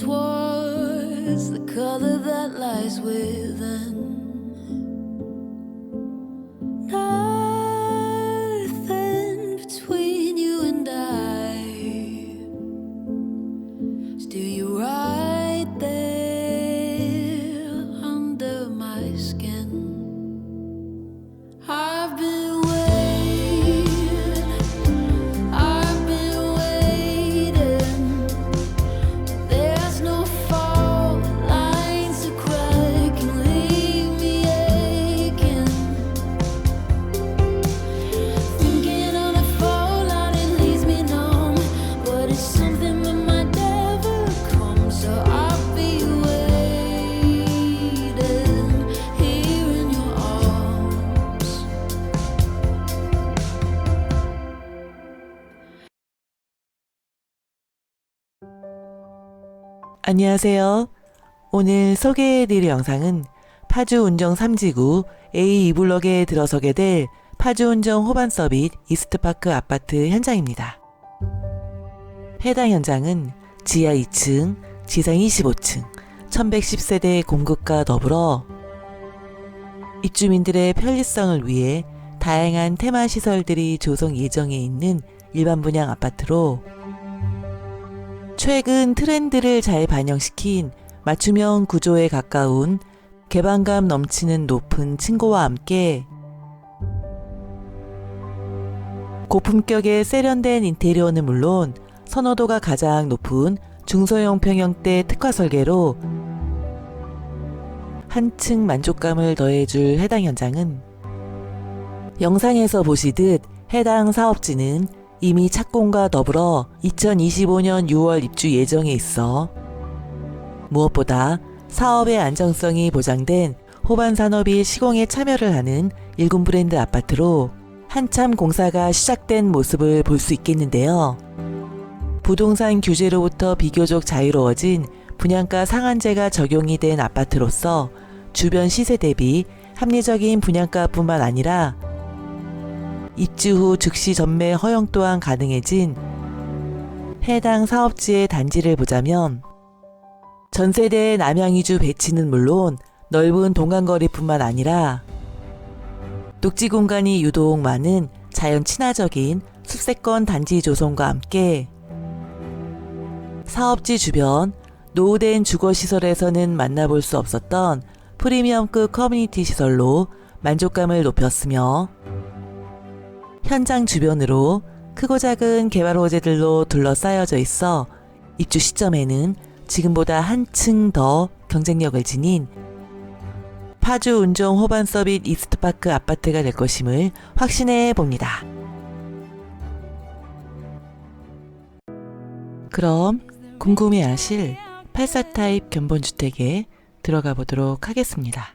towards the color that lies within. 안녕하세요. 오늘 소개해드릴 영상은 파주 운정 3지구 A 2블럭에 들어서게 될 파주 운정 호반 서빗 이스트파크 아파트 현장입니다. 해당 현장은 지하 2층, 지상 25층, 1110세대 공급과 더불어 입주민들의 편리성을 위해 다양한 테마 시설들이 조성 예정에 있는 일반 분양 아파트로 최근 트렌드를 잘 반영시킨 맞춤형 구조에 가까운 개방감 넘치는 높은 층고와 함께 고품격의 세련된 인테리어는 물론 선호도가 가장 높은 중소형 평형대 특화 설계로 한층 만족감을 더해줄 해당 현장은 영상에서 보시듯 해당 사업지는 이미 착공과 더불어 2025년 6월 입주 예정에 있어 무엇보다 사업의 안정성이 보장된 호반 산업이 시공에 참여를 하는 일군 브랜드 아파트로 한참 공사가 시작된 모습을 볼 수 있겠는데요. 부동산 규제로부터 비교적 자유로워진 분양가 상한제가 적용이 된 아파트로서 주변 시세 대비 합리적인 분양가뿐만 아니라 입주 후 즉시 전매 허용 또한 가능해진 해당 사업지의 단지를 보자면 전세대 남양이주 배치는 물론 넓은 동간거리뿐만 아니라 녹지 공간이 유독 많은 자연 친화적인 숲세권 단지 조성과 함께 사업지 주변 노후된 주거시설에서는 만나볼 수 없었던 프리미엄급 커뮤니티 시설로 만족감을 높였으며 현장 주변으로 크고 작은 개발 호재들로 둘러싸여져 있어 입주 시점에는 지금보다 한층 더 경쟁력을 지닌 파주 운정 호반 서빗 이스트파크 아파트가 될 것임을 확신해 봅니다. 그럼 궁금해 하실 84 타입 견본주택에 들어가 보도록 하겠습니다.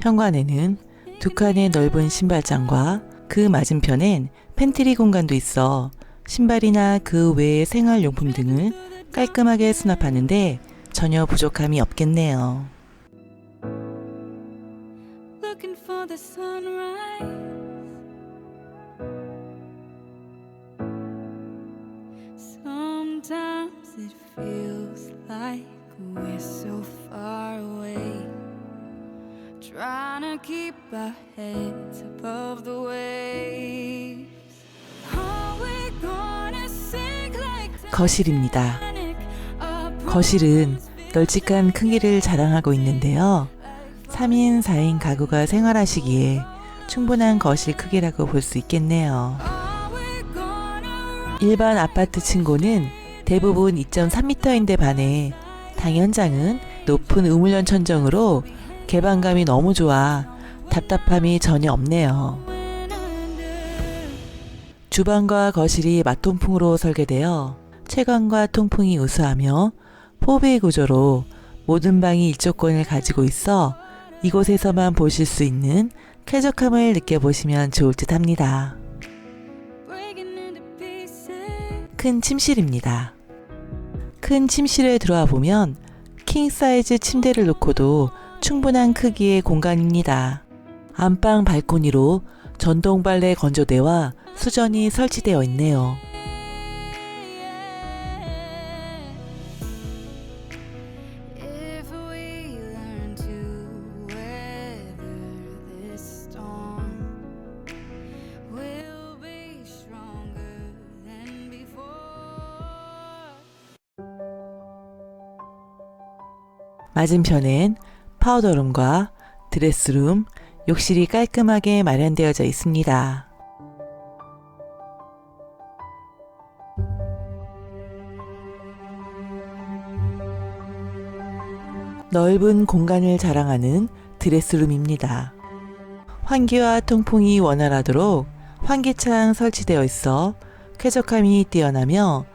현관에는 두 칸의 넓은 신발장과 그 맞은편엔 팬트리 공간도 있어 신발이나 그 외의 생활용품 등을 깔끔하게 수납하는데 전혀 부족함이 없겠네요. Keep our heads above the waves. 거실입니다. 거실은 널찍한 크기를 자랑하고 있는데요. 3인, 4인 가구가 생활하시기에 충분한 거실 크기라고 볼 수 있겠네요. 일반 아파트 층고는 대부분 2.3m인데 반해 당현장은 높은 우물연 천정으로 개방감이 너무 좋아 답답함이 전혀 없네요. 주방과 거실이 맞통풍으로 설계되어 채광과 통풍이 우수하며 포베이 구조로 모든 방이 일조권을 가지고 있어 이곳에서만 보실 수 있는 쾌적함을 느껴보시면 좋을 듯 합니다. 큰 침실입니다. 큰 침실에 들어와 보면 킹 사이즈 침대를 놓고도 충분한 크기의 공간입니다. 안방 발코니로 전동 발레 건조대와 수전이 설치되어 있네요. 맞은편엔 파우더룸과 드레스룸, 욕실이 깔끔하게 마련되어져 있습니다. 넓은 공간을 자랑하는 드레스룸입니다. 환기와 통풍이 원활하도록 환기창 설치되어 있어 쾌적함이 뛰어나며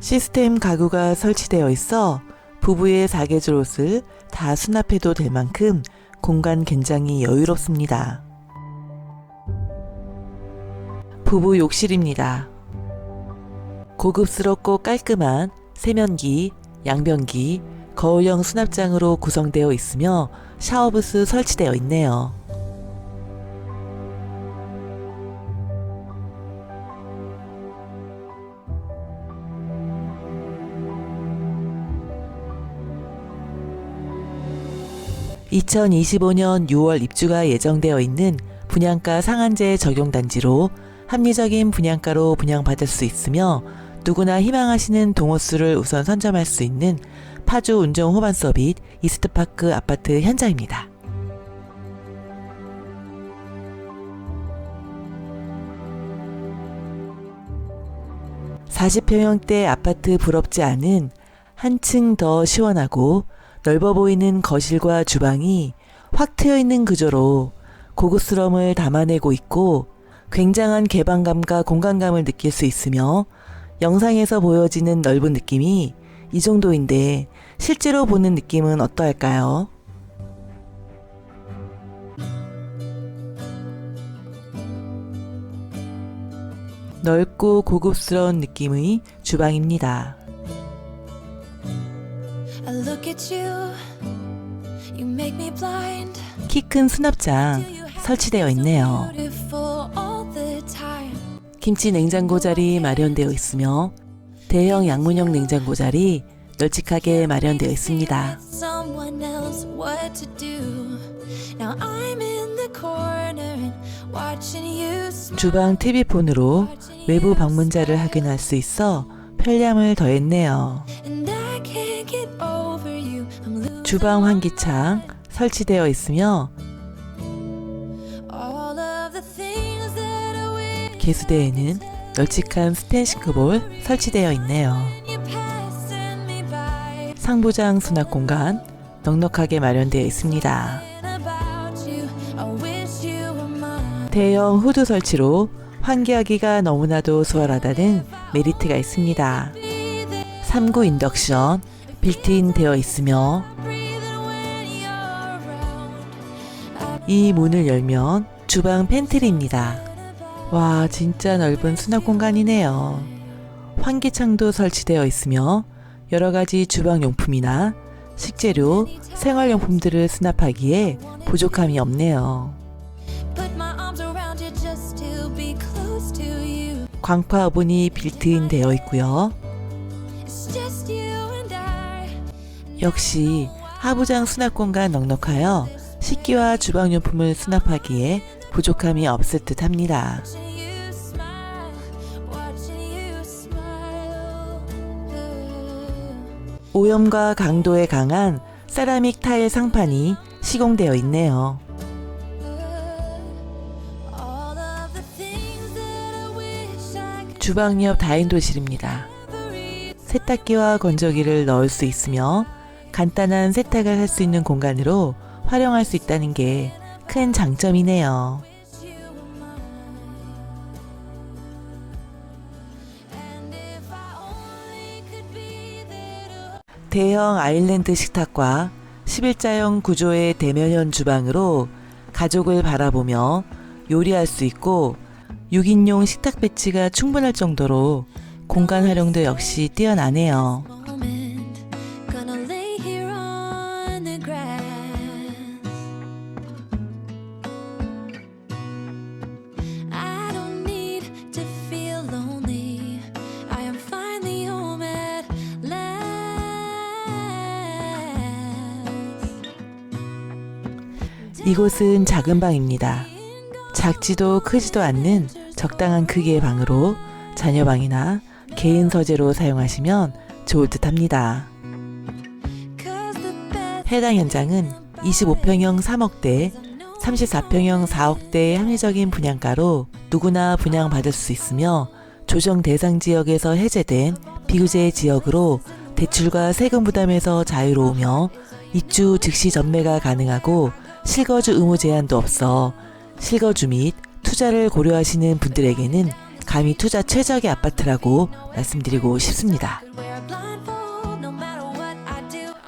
시스템 가구가 설치되어 있어 부부의 사계절 옷을 다 수납해도 될 만큼 공간 굉장히 여유롭습니다. 부부 욕실입니다. 고급스럽고 깔끔한 세면기, 양변기, 거울형 수납장으로 구성되어 있으며 샤워부스 설치되어 있네요. (2025년 6월) 입주가 예정되어 있는 분양가 상한제 적용 단지로 합리적인 분양가로 분양받을 수 있으며 누구나 희망하시는 동호수를 우선 선점할 수 있는 파주 운정 호반 서빗 이스트파크 아파트 현장입니다. (40평형대) 아파트 부럽지 않은 한층 더 시원하고 넓어 보이는 거실과 주방이 확 트여 있는 구조로 고급스러움을 담아내고 있고 굉장한 개방감과 공간감을 느낄 수 있으며 영상에서 보여지는 넓은 느낌이 이 정도인데 실제로 보는 느낌은 어떠할까요? 넓고 고급스러운 느낌의 주방입니다. 키 큰 수납장 설치되어 있네요. 김치 냉장고 자리 마련되어 있으며 대형 양문형 냉장고 자리 널찍하게 마련되어 있습니다. 주방 TV폰으로 외부 방문자를 확인할 수 있어 편리함을 더했네요. 주방 환기창 설치되어 있으며 개수대에는 널찍한 스텐싱크 볼 설치되어 있네요. 상부장 수납 공간 넉넉하게 마련되어 있습니다. 대형 후드 설치로 환기하기가 너무나도 수월하다는 메리트가 있습니다. Be there 3구 인덕션 빌트인 되어 있으며 이 문을 열면 주방 팬트리입니다. 와, 진짜 넓은 수납 공간이네요. 환기창도 설치되어 있으며 여러 가지 주방 용품이나 식재료, 생활용품들을 수납하기에 부족함이 없네요. 광파 오븐이 빌트인 되어 있고요. 역시 하부장 수납 공간 넉넉하여 식기와 주방용품을 수납하기에 부족함이 없을 듯 합니다. 오염과 강도에 강한 세라믹 타일 상판이 시공되어 있네요. 주방 옆 다인도실입니다. 세탁기와 건조기를 넣을 수 있으며 간단한 세탁을 할 수 있는 공간으로 활용할 수 있다는 게 큰 장점이네요. 대형 아일랜드 식탁과 11자형 구조의 대면형 주방으로 가족을 바라보며 요리할 수 있고 6인용 식탁 배치가 충분할 정도로 공간 활용도 역시 뛰어나네요. 이곳은 작은 방입니다. 작지도 크지도 않는 적당한 크기의 방으로 자녀 방이나 개인 서재로 사용하시면 좋을 듯 합니다. 해당 현장은 25평형 3억대, 34평형 4억대의 합리적인 분양가로 누구나 분양받을 수 있으며 조정 대상 지역에서 해제된 비규제 지역으로 대출과 세금 부담에서 자유로우며 입주 즉시 전매가 가능하고 실거주 의무 제한도 없어 실거주 및 투자를 고려하시는 분들에게는 감히 투자 최적의 아파트라고 말씀드리고 싶습니다.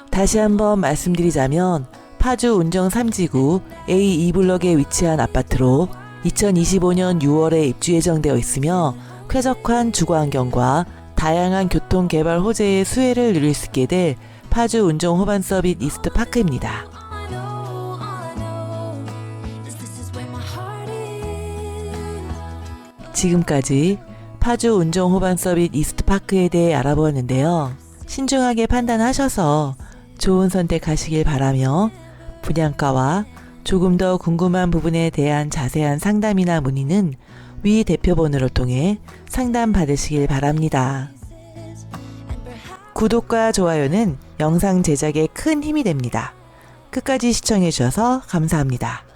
다시 한번 말씀드리자면 파주 운정 3지구 A 2블럭에 위치한 아파트로 2025년 6월에 입주 예정되어 있으며 쾌적한 주거 환경과 다양한 교통 개발 호재의 수혜를 누릴 수 있게 될 파주 운종 호반 서빗 이스트 파크입니다. 지금까지 파주 운종 호반 서빗 이스트 파크에 대해 알아보았는데요. 신중하게 판단하셔서 좋은 선택하시길 바라며 분양가와 조금 더 궁금한 부분에 대한 자세한 상담이나 문의는 위 대표번호를 통해 상담 받으시길 바랍니다. 구독과 좋아요는 영상 제작에 큰 힘이 됩니다. 끝까지 시청해주셔서 감사합니다.